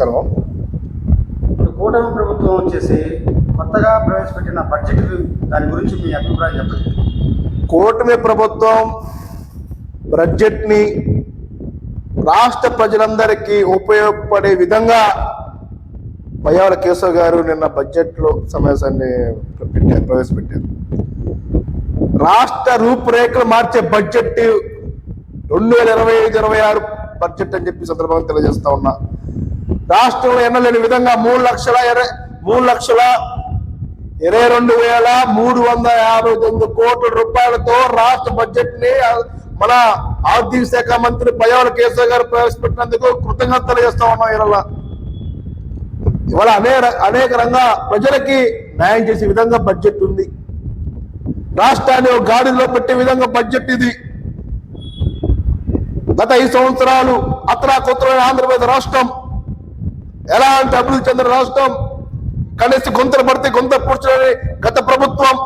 నమస్కారం ఇప్పుడు కూటమి ప్రభుత్వం వచ్చేసి కొత్తగా ప్రవేశపెట్టిన బడ్జెట్ దాని గురించి మీ అభిప్రాయం చెప్పండి. కూటమి ప్రభుత్వం బడ్జెట్ని రాష్ట్ర ప్రజలందరికీ ఉపయోగపడే విధంగా పయ్యాల కేశవ్ గారు నిన్న బడ్జెట్లో సమావేశాన్ని పెట్టారు ప్రవేశపెట్టారు. రాష్ట్ర రూపురేఖలు మార్చే బడ్జెట్ రెండు వేల ఇరవై ఐదు ఇరవై ఆరు బడ్జెట్ అని చెప్పి సందర్భంగా తెలియజేస్తా ఉన్నా. రాష్ట్రంలో ఎన్నలేని విధంగా మూడు లక్షల ఇరవై మూడు లక్షల ఇరవై రెండు వేల మూడు వందల యాభై తొమ్మిది కోట్ల రూపాయలతో రాష్ట్ర బడ్జెట్ని మన ఆర్థిక శాఖ మంత్రి పయ్యవల కేశవ్ గారు ప్రవేశపెట్టినందుకు కృతజ్ఞతలు చేస్తా ఉన్నాం ఇవాళ ఇవాళ అనేక అనేక రంగా ప్రజలకి న్యాయం చేసే విధంగా బడ్జెట్ ఉంది. రాష్ట్రాన్ని గాడిలో పెట్టే విధంగా బడ్జెట్ ఇది. గత ఐదు సంవత్సరాలు అత్రా కొత్త ఆంధ్రప్రదేశ్ రాష్ట్రం ఎలాంటి అభివృద్ధి చెందిన రాష్ట్రం? కనీసం గొంతులు పడితే గొంత పూడ్చని గత ప్రభుత్వం.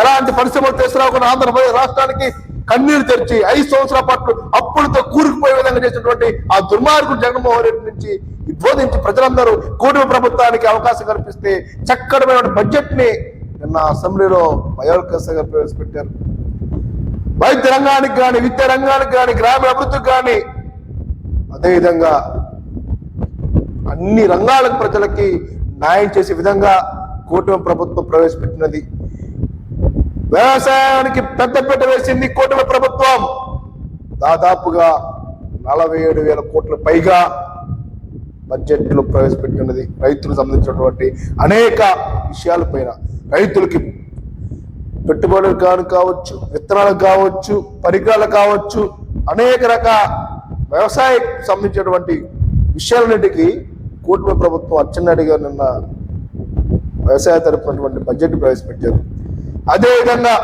ఎలాంటి పరిశ్రమలు తీసుకురాకుండా ఆంధ్రప్రదేశ్ రాష్ట్రానికి కన్నీరు తెరిచి ఐదు సంవత్సరాల పాటు అప్పులతో కూరుకుపోయే విధంగా చేసినటువంటి ఆ దుర్మార్గుడు జగన్మోహన్ రెడ్డి నుంచి బోధించి ప్రజలందరూ కూటమి ప్రభుత్వానికి అవకాశం కల్పిస్తే చక్కడమైన బడ్జెట్ని నిన్న అసెంబ్లీలో బయోల్కేసగా ప్రవేశపెట్టారు. వైద్య రంగానికి కానీ విద్యా రంగానికి కానీ గ్రామీణ అభివృద్ధికి కానీ అదేవిధంగా అన్ని రంగాలకు ప్రజలకి న్యాయం చేసే విధంగా కూటమి ప్రభుత్వం ప్రవేశపెట్టినది. వ్యవసాయానికి పెద్దపీట వేసింది కూటమి ప్రభుత్వం. దాదాపుగా నలభై ఏడు వేల కోట్ల పైగా బడ్జెట్లో ప్రవేశపెట్టినది రైతులకు సంబంధించినటువంటి అనేక విషయాలపైన రైతులకి పెట్టుబడులు కాను కావచ్చు విత్తనాలు కావచ్చు పరికరాలు కావచ్చు అనేక రకాల వ్యవసాయ సంబంధించినటువంటి విషయాలన్నిటికీ కూటమి ప్రభుత్వం అచ్చెన్నాయుడు నిన్న వ్యవసాయ తరపునటువంటి బడ్జెట్ ప్రవేశపెట్టారు. అదేవిధంగా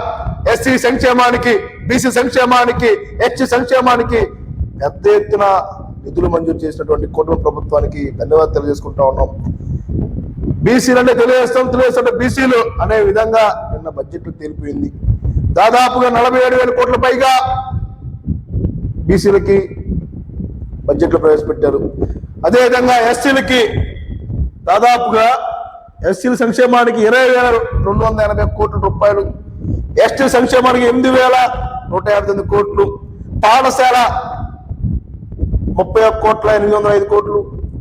ఎస్సీ సంక్షేమానికి బీసీ సంక్షేమానికి హెచ్ సంక్షేమానికి పెద్ద ఎత్తున నిధులు మంజూరు చేసినటువంటి కుటుంబ ప్రభుత్వానికి ధన్యవాదాలు తెలియజేసుకుంటా ఉన్నాం. బీసీలు అంటే తెలియజేస్తాం తెలియజేస్తుంటే బీసీలు అనే విధంగా నిన్న బడ్జెట్ తేలిపోయింది. దాదాపుగా నలభై ఏడు వేల కోట్ల పైగా బీసీలకి బడ్జెట్లో ప్రవేశపెట్టారు. అదేవిధంగా ఎస్సీలకి దాదాపుగా ఎస్సీల సంక్షేమానికి ఇరవై వేల రెండు వందల ఎనభై కోట్ల రూపాయలు ఎస్టీ సంక్షేమానికి ఎనిమిది వేల నూట యాభై తొమ్మిది కోట్లు పాఠశాల ముప్పై ఒక్క కోట్ల ఎనిమిది వందల ఐదు కోట్లు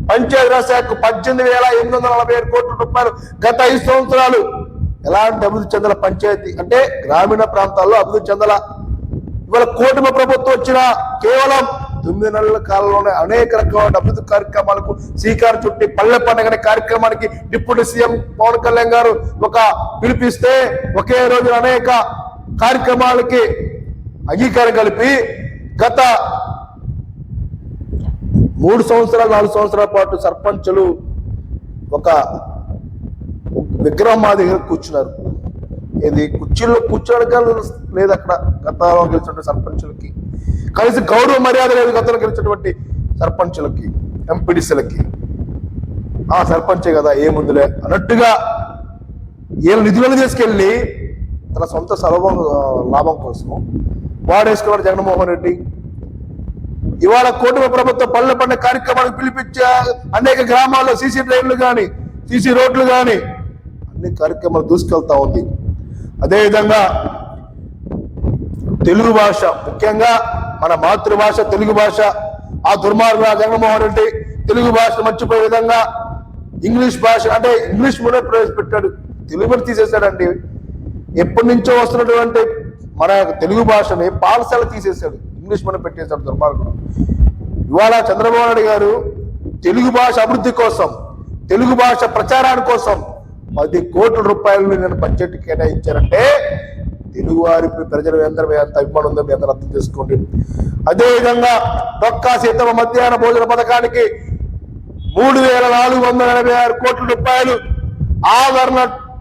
పంచాయతీరాజ్ శాఖకు పద్దెనిమిది వేల ఎనిమిది వందల నలభై ఏడు కోట్ల రూపాయలు గత ఐదు సంవత్సరాలు. ఎలాంటి అభివృద్ధి చెందల పంచాయతీ? అంటే గ్రామీణ ప్రాంతాల్లో అభివృద్ధి చెందల. ఇవాళ కూటమి ప్రభుత్వం వచ్చిన కేవలం తొమ్మిది నెలల కాలంలోనే అనేక రకమైన అభివృద్ధి కార్యక్రమాలకు శ్రీకారం చుట్టి పల్లె పండుగ కార్యక్రమానికి డిప్యూటీ సీఎం పవన్ కళ్యాణ్ గారు ఒక పిలిపిస్తే ఒకే రోజు అనేక కార్యక్రమాలకి అంగీకారం కలిపి గత మూడు సంవత్సరాలు నాలుగు సంవత్సరాల పాటు సర్పంచులు ఒక విగ్రహం మా దగ్గర కూర్చున్నారు. ఇది కుర్చీలో కూర్చోడానికి లేదు అక్కడ గతంలో గెలిచినటువంటి సర్పంచులకి. కనీసం గౌరవ మర్యాద లేదు గతంలో గెలిచినటువంటి సర్పంచులకి ఎంపీడీసీలకి. ఆ సర్పంచే కదా ఏముందిలే అన్నట్టుగా వీళ్ళ నిధులను తీసుకెళ్ళి తన సొంత సలభం లాభం కోసం వాడేసుకున్నాడు జగన్మోహన్ రెడ్డి. ఇవాళ కూటమి ప్రభుత్వం పల్లె పండుగ కార్యక్రమాలకు పిలిపించే అనేక గ్రామాల్లో సీసీ డ్రైన్లు కానీ సీసీ రోడ్లు కానీ అన్ని కార్యక్రమాలు దూసుకెళ్తా ఉంది. అదేవిధంగా తెలుగు భాష ముఖ్యంగా మన మాతృభాష తెలుగు భాష. ఆ దుర్మార్గ జగన్మోహన్ రెడ్డి తెలుగు భాష మర్చిపోయే విధంగా ఇంగ్లీష్ భాష అంటే ఇంగ్లీష్ కూడా ప్రవేశపెట్టాడు. తెలుగు మీద తీసేశాడండి. ఎప్పటి నుంచో వస్తున్నటువంటి మన యొక్క తెలుగు భాషని పాఠశాల తీసేశాడు. ఇంగ్లీష్ మనం పెట్టేశాడు దుర్మార్గుడు. ఇవాళ చంద్రబాబు నాయుడు గారు తెలుగు భాష అభివృద్ధి కోసం తెలుగు భాష ప్రచారాని కోసం పది కోట్ల రూపాయలు నేను బడ్జెట్ కేటాయించారంటే తెలుగువారి వారి ప్రజల ఎంత అభిమానం ఉందో మీ అందరూ అర్థం చేసుకోండి. అదేవిధంగా డొక్కా సీతమ్మ మధ్యాహ్న భోజన పథకానికి మూడు వేల నాలుగు వందల ఎనభై ఆరు కోట్ల రూపాయలు ఆదరణ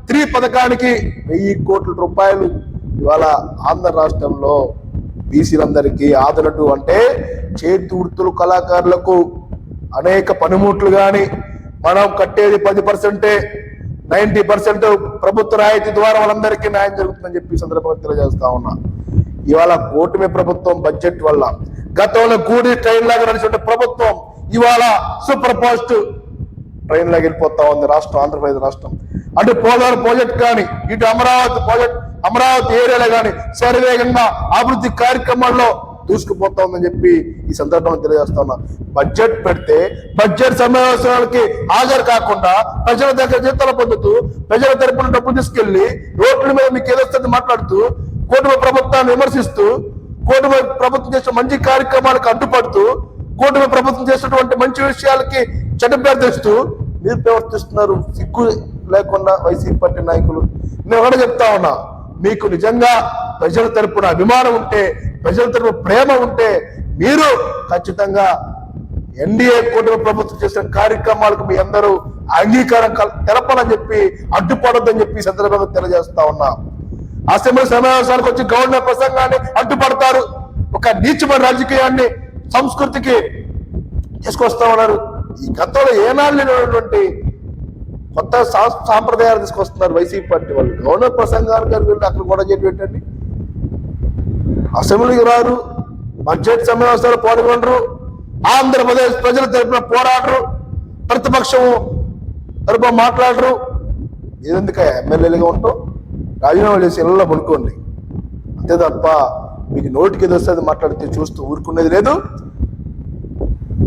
త్రీ పథకానికి వెయ్యి కోట్ల రూపాయలు ఇవాళ ఆంధ్ర రాష్ట్రంలో బీసీలందరికీ ఆదరణ అంటే చేతి వృత్తులు కళాకారులకు అనేక పనిముట్లు కానీ మనం కట్టేది పది పర్సెంటే నైన్టీ పర్సెంట్ ప్రభుత్వ రాయితీ ద్వారా వాళ్ళందరికీ న్యాయం జరుగుతుందని చెప్పి సందర్భంగా తెలియజేస్తా ఉన్నా. ఇవాళ కూటమి ప్రభుత్వం బడ్జెట్ వల్ల గతంలో గూడి ట్రైన్ లాగా నడిచిన ప్రభుత్వం ఇవాళ సూపర్ ఫాస్ట్ ట్రైన్ లాగా వెళ్ళిపోతా ఉంది రాష్ట్రం ఆంధ్రప్రదేశ్ రాష్ట్రం. అటు పోలవరం ప్రాజెక్ట్ కానీ ఇటు అమరావతి ప్రాజెక్ట్ అమరావతి ఏరియాలో కానీ శరవేగంగా అభివృద్ధి కార్యక్రమాల్లో దూసుకుపోతా ఉందని చెప్పి ఈ సందర్భంగా తెలియజేస్తా ఉన్నా బడ్జెట్ పెడితే బడ్జెట్ సమావేశాలకి హాజరు కాకుండా ప్రజల దగ్గర జీతాలు పొందుతూ ప్రజల తరపున డబ్బు తీసుకెళ్ళి రోడ్ల మీద మీకు ఏదొస్తుంది మాట్లాడుతూ కూటమి ప్రభుత్వాన్ని విమర్శిస్తూ కూటమి ప్రభుత్వం చేసిన మంచి కార్యక్రమాలకు అడ్డుపడుతూ కూటమి ప్రభుత్వం చేసినటువంటి మంచి విషయాలకి చెడ్డ పేరు తెస్తూ మీరు ప్రవర్తిస్తున్నారు సిగ్గు లేకుండా వైసీపీ పార్టీ నాయకులు. నేను కూడా చెప్తా ఉన్నా మీకు నిజంగా ప్రజల తరపున అభిమానం ఉంటే ప్రజల ప్రేమ ఉంటే మీరు ఖచ్చితంగా ఎన్డీఏ కూటమి ప్రభుత్వం చేసిన కార్యక్రమాలకు మీ అందరూ అంగీకారం తెలపాలని చెప్పి అడ్డుపడొద్దని చెప్పి సందర్భంగా తెలియజేస్తా ఉన్నా. అసెంబ్లీ సమావేశానికి వచ్చి గవర్నర్ ప్రసంగాన్ని అడ్డుపడతారు. ఒక నీచమైన రాజకీయాన్ని సంస్కృతికి తీసుకొస్తా ఉన్నారు. ఈ గతంలో ఏనాళ్ళు లేనటువంటి కొత్త సాంప్రదాయాలు తీసుకొస్తున్నారు వైసీపీ పార్టీ వాళ్ళు. గవర్నర్ ప్రసంగాలు గారు అక్కడ కూడా చేయటండి అసెంబ్లీకి రారు బడ్జెట్ సమావేశాలు పాల్గొనరు ఆంధ్రప్రదేశ్ ప్రజల తరపున పోరాడరు ప్రతిపక్షం తరపున మాట్లాడరు. ఏదెందుక ఎమ్మెల్యేలుగా ఉంటాం రాజీనామా చేసి ఇళ్ళలో పడుకోండి. అంతే తప్ప మీకు నోటికి ఏదో మాట్లాడితే చూస్తూ ఊరుకునేది లేదు.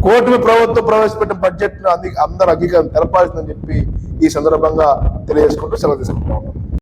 కూటమి ప్రభుత్వం ప్రవేశపెట్టిన బడ్జెట్ను అంది అందరూ అంగీకారం తెలపాల్సిందని చెప్పి ఈ సందర్భంగా తెలియజేసుకుంటూ సెలవు తీసుకుంటాం